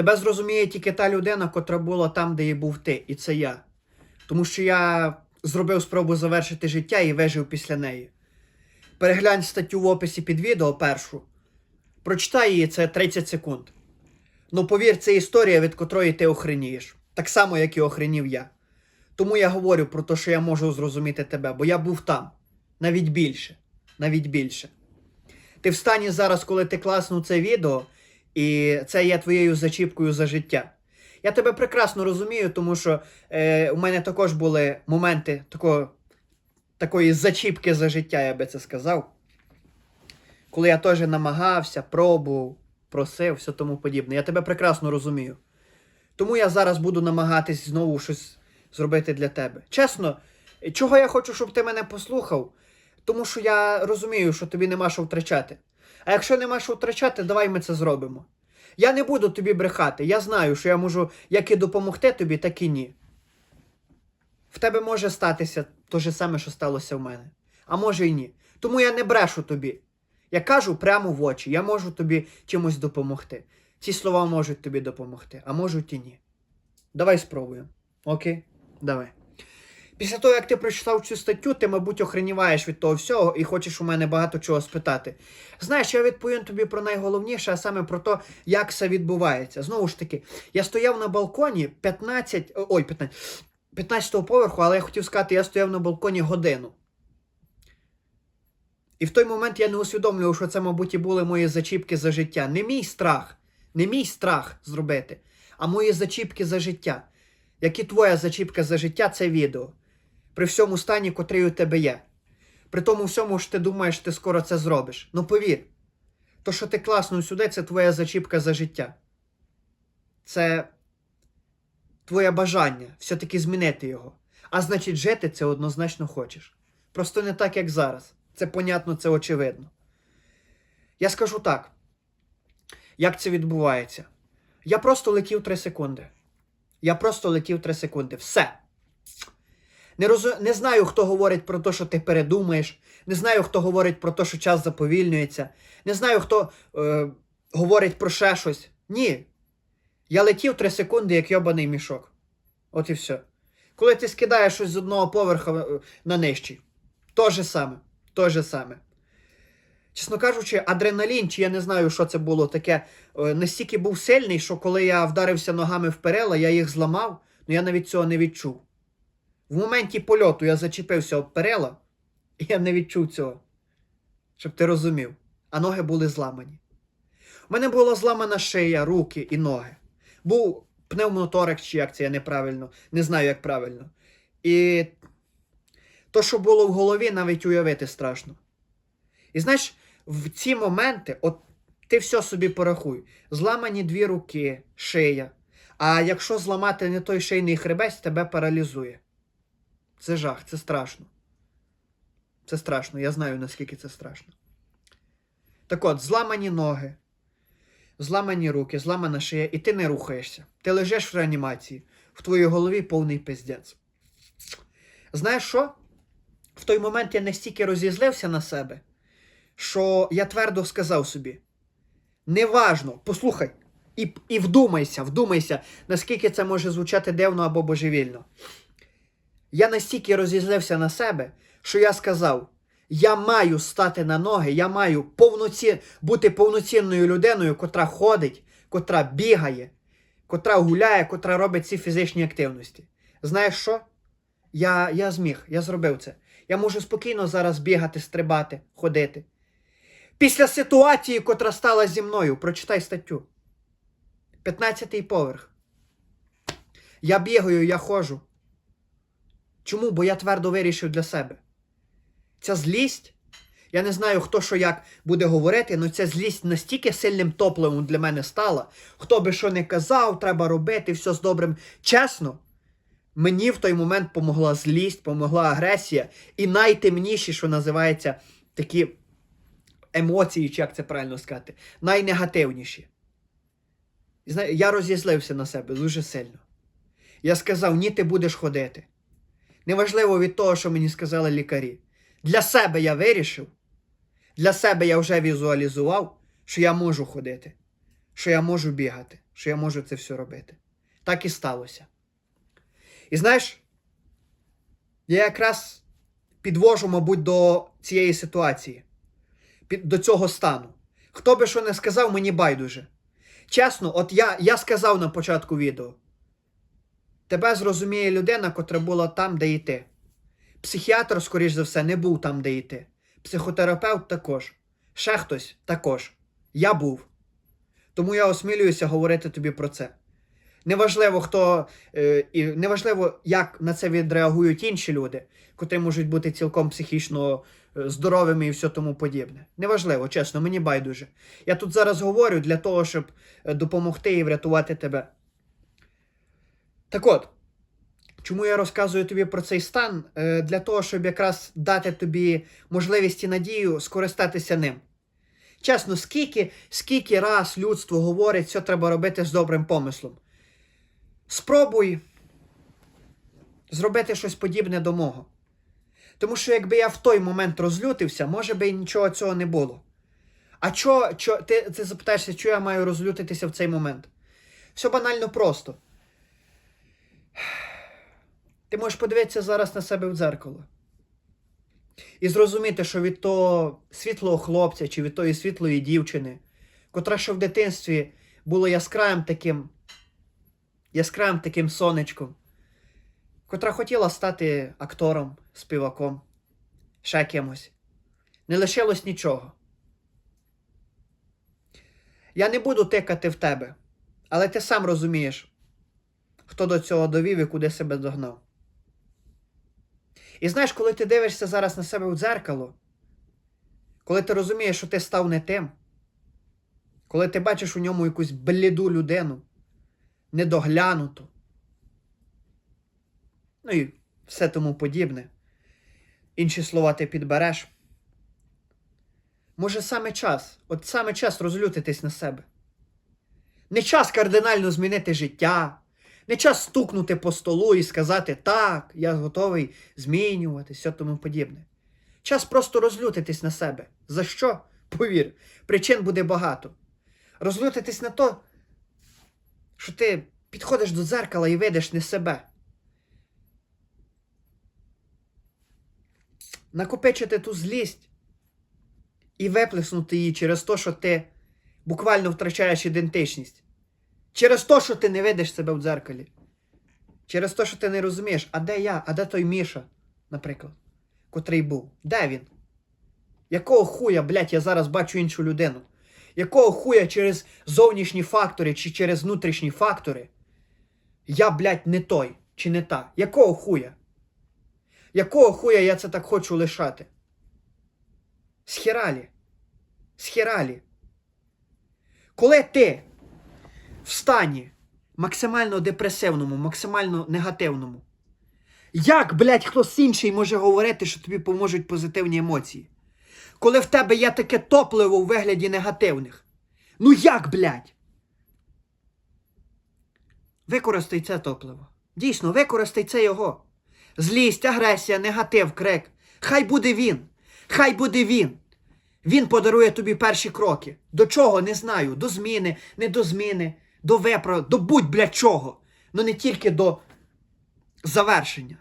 Тебе зрозуміє тільки та людина, котра була там, де і був ти, і це я. Тому що я зробив спробу завершити життя і вижив після неї. Переглянь статтю в описі під відео першу. Прочитай її, це 30 секунд. Ну повір, це історія, від котрої ти охренієш. Так само, як і охренів я. Тому я говорю про те, що я можу зрозуміти тебе, бо я був там. Навіть більше. Навіть більше. Ти в стані зараз, коли ти класнув це відео, і це є твоєю зачіпкою за життя. Я тебе прекрасно розумію, тому що е, у мене також були моменти такого, такої зачіпки за життя, я би це сказав. Коли я теж намагався, пробував, просив, все тому подібне. Я тебе прекрасно розумію. Тому я зараз буду намагатись знову щось зробити для тебе. Чесно, чого я хочу, щоб ти мене послухав? Тому що я розумію, що тобі нема що втрачати. А якщо нема що втрачати, давай ми це зробимо. Я не буду тобі брехати. Я знаю, що я можу як і допомогти тобі, так і ні. В тебе може статися те ж саме, що сталося в мене. А може і ні. Тому я не брешу тобі. Я кажу прямо в очі, я можу тобі чимось допомогти. Ці слова можуть тобі допомогти, а можуть і ні. Давай спробуємо. Окей? Давай. Після того, як ти прочитав цю статтю, ти, мабуть, охреніваєш від того всього і хочеш у мене багато чого спитати. Знаєш, я відповім тобі про найголовніше, а саме про те, як це відбувається. Знову ж таки, я стояв на балконі 15, ой, 15, 15 поверху, але я хотів сказати, я стояв на балконі годину. І в той момент я не усвідомлював, що це, мабуть, і були мої зачіпки за життя. Не мій страх, не мій страх зробити, а мої зачіпки за життя. Як і твоя зачіпка за життя, це відео. При всьому стані, котрий у тебе є. При тому всьому, що ти думаєш, ти скоро це зробиш. Ну повір, то, що ти класно сюди, це твоя зачіпка за життя. Це твоє бажання все-таки змінити його. А значить, жити це однозначно хочеш. Просто не так, як зараз. Це понятно, це очевидно. Я скажу так. Як це відбувається? Я просто летів 3 секунди. Я просто летів 3 секунди. Все. Не, роз... не знаю, хто говорить про те, що ти передумаєш. Не знаю, хто говорить про те, що час заповільнюється. Не знаю, хто е... говорить про ще щось. Ні. Я летів 3 секунди, як йобаний мішок. От і все. Коли ти скидаєш щось з одного поверха е, на нижчий. То же саме. То же саме. Чесно кажучи, адреналін, чи я не знаю, що це було таке, е, настільки був сильний, що коли я вдарився ногами в перила, я їх зламав, але я навіть цього не відчув. В моменті польоту я зачепився об перила, і я не відчув цього. Щоб ти розумів, а ноги були зламані. У мене була зламана шия, руки і ноги. Був пневмоторекс, чи як це я неправильно, не знаю, як правильно. І то, що було в голові, навіть уявити страшно. І знаєш, в ці моменти, от ти все собі порахуй, зламані дві руки, шия. А якщо зламати не той шийний хребець, тебе паралізує. Це жах, це страшно. Це страшно, я знаю, наскільки це страшно. Так от, зламані ноги, зламані руки, зламана шия, і ти не рухаєшся. Ти лежиш в реанімації, в твоїй голові повний пиздець. Знаєш що? В той момент я настільки розізлився на себе, що я твердо сказав собі: неважно, послухай, і, і вдумайся, вдумайся, наскільки це може звучати дивно або божевільно. Я настільки розізлився на себе, що я сказав: я маю стати на ноги, я маю повноці... бути повноцінною людиною, котра ходить, котра бігає, котра гуляє, котра робить ці фізичні активності. Знаєш що? Я, я зміг, я зробив це. Я можу спокійно зараз бігати, стрибати, ходити. Після ситуації, котра стала зі мною, прочитай статтю. 15-й поверх. Я бігаю, я ходжу. Чому? Бо я твердо вирішив для себе. Ця злість, я не знаю, хто що як буде говорити, але ця злість настільки сильним топливом для мене стала. Хто би що не казав, треба робити, все з добрим. Чесно, мені в той момент помогла злість, помогла агресія. І найтемніші, що називається, такі емоції, чи як це правильно сказати, найнегативніші. Я розізлився на себе дуже сильно. Я сказав, ні, ти будеш ходити. Неважливо від того, що мені сказали лікарі. Для себе я вирішив, для себе я вже візуалізував, що я можу ходити, що я можу бігати, що я можу це все робити. Так і сталося. І знаєш, я якраз підвожу, мабуть, до цієї ситуації, до цього стану. Хто би що не сказав, мені байдуже. Чесно, от я, я сказав на початку відео. Тебе зрозуміє людина, котра була там, де і ти. Психіатр, скоріш за все, не був там, де і ти. Психотерапевт також. Ще хтось також. Я був. Тому я осмілююся говорити тобі про це. Неважливо, хто е, і неважливо, як на це відреагують інші люди, котрі можуть бути цілком психічно е, здоровими і все тому подібне. Неважливо, чесно, мені байдуже. Я тут зараз говорю для того, щоб е, допомогти і врятувати тебе. Так от, чому я розказую тобі про цей стан? Е, Для того, щоб якраз дати тобі можливість і надію скористатися ним. Чесно, скільки, скільки раз людство говорить, що треба робити з добрим помислом. Спробуй зробити щось подібне до мого. Тому що якби я в той момент розлютився, може би і нічого цього не було. А чо, чо ти, ти запитаєшся, чого я маю розлютитися в цей момент? Все банально просто. Ти можеш подивитися зараз на себе в дзеркало. І зрозуміти, що від того світлого хлопця чи від тої світлої дівчини, котра ще в дитинстві було яскравим таким, яскравим таким сонечком, котра хотіла стати актором, співаком, ще кимось. Не лишилось нічого. Я не буду тикати в тебе, але ти сам розумієш, хто до цього довів і куди себе догнав. І знаєш, коли ти дивишся зараз на себе в дзеркало, коли ти розумієш, що ти став не тим, коли ти бачиш у ньому якусь бліду людину, недоглянуту, ну і все тому подібне, інші слова ти підбереш. Може, саме час, от саме час розлютитись на себе. Не час кардинально змінити життя, не час стукнути по столу і сказати так, я готовий змінюватись, все тому подібне. Час просто розлютитись на себе. За що? Повір, причин буде багато. Розлютитись на то, що ти підходиш до дзеркала і видиш не себе. Накопичити ту злість і виплеснути її через те, що ти буквально втрачаєш ідентичність. Через те, що ти не видиш себе в дзеркалі. Через те, що ти не розумієш, а де я, а де той Міша, наприклад, котрий був? Де він? Якого хуя, блядь, я зараз бачу іншу людину? Якого хуя через зовнішні фактори чи через внутрішні фактори? Я, блядь, не той чи не та? Якого хуя? Якого хуя я це так хочу лишати? Схералі. Схералі. Коли ти в стані максимально депресивному, максимально негативному. Як, блядь, хтось інший може говорити, що тобі поможуть позитивні емоції? Коли в тебе є таке топливо у вигляді негативних. Ну як, блядь? Використай це топливо. Дійсно, використай це його. Злість, агресія, негатив, крик. Хай буде він. Хай буде він. Він подарує тобі перші кроки. До чого не знаю. До зміни, не до зміни, до виправ, до будь бля чого. Ну не тільки до завершення.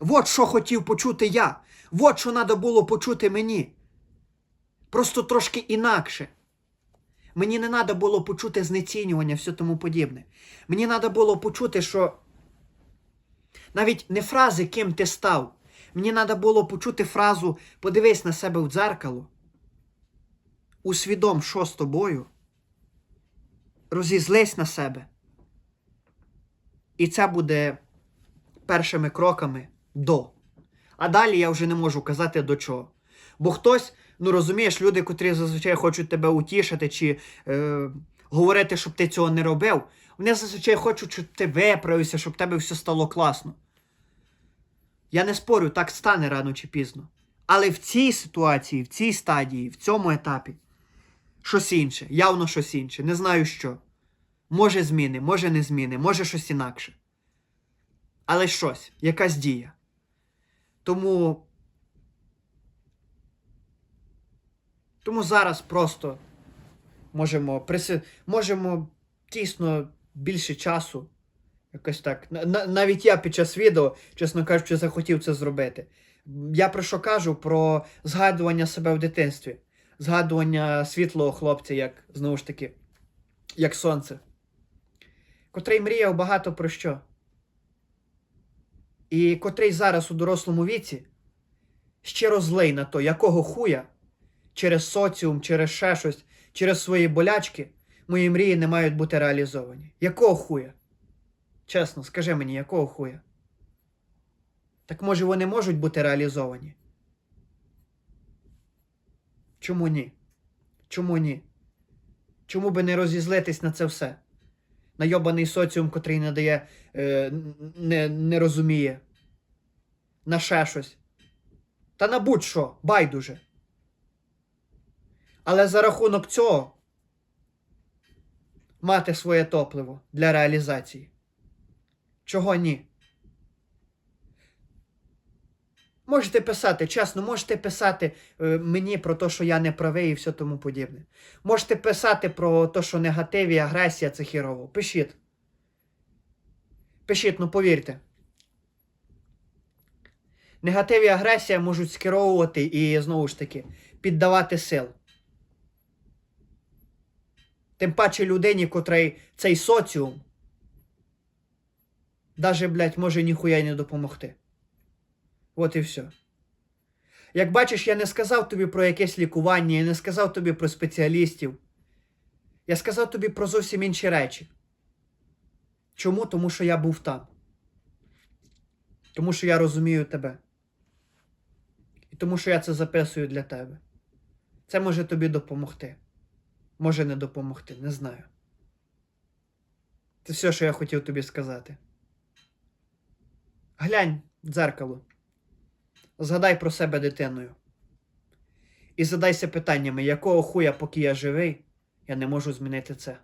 От що хотів почути я. От що треба було почути мені. Просто трошки інакше. Мені не треба було почути знецінювання, все тому подібне. Мені треба було почути, що навіть не фрази, ким ти став. Мені треба було почути фразу подивись на себе в дзеркало. Усвідом, що з тобою. Розізлись на себе. І це буде першими кроками до. А далі я вже не можу казати до чого. Бо хтось, ну розумієш, люди, котрі зазвичай хочуть тебе утішити чи е, говорити, щоб ти цього не робив, вони зазвичай хочуть, щоб ти виправився, щоб тебе все стало класно. Я не спорю, так стане рано чи пізно. Але в цій ситуації, в цій стадії, в цьому етапі щось інше, явно щось інше. Не знаю що. Може зміни, може не зміни, може щось інакше. Але щось, якась дія. Тому. Тому зараз просто Можемо, приси... можемо дійсно більше часу. Якось так. На- на- навіть я під час відео, чесно кажучи, захотів це зробити. Я про що кажу? Про згадування себе в дитинстві, згадування світлого хлопця, як знову ж таки, як сонце, котрий мріяв багато про що. І котрий зараз у дорослому віці щиро злий на то, якого хуя через соціум, через ще щось, через свої болячки мої мрії не мають бути реалізовані. Якого хуя? Чесно, скажи мені, якого хуя? Так може вони можуть бути реалізовані? Чому ні? Чому ні? Чому би не розізлитись на це все? На йобаний соціум, котрий не дає, е, не, не розуміє. На ще щось. Та на будь-що, байдуже. Але за рахунок цього мати своє топливо для реалізації. Чого ні? Можете писати, чесно, можете писати е, мені про те, що я не правий і все тому подібне. Можете писати про те, що негатив і агресія це хірово. Пишіть. Пишіть, ну повірте. Негатив і агресія можуть скеровувати і, знову ж таки, піддавати сил. Тим паче людині, котрий цей соціум, даже, блядь, може ніхуя не допомогти. От і все. Як бачиш, я не сказав тобі про якесь лікування, я не сказав тобі про спеціалістів. Я сказав тобі про зовсім інші речі. Чому? Тому що я був там. Тому що я розумію тебе. І тому що я це записую для тебе. Це може тобі допомогти. Може не допомогти, не знаю. Це все, що я хотів тобі сказати. Глянь в дзеркало. Згадай про себе дитиною. І задайся питаннями, якого хуя, поки я живий, я не можу змінити це.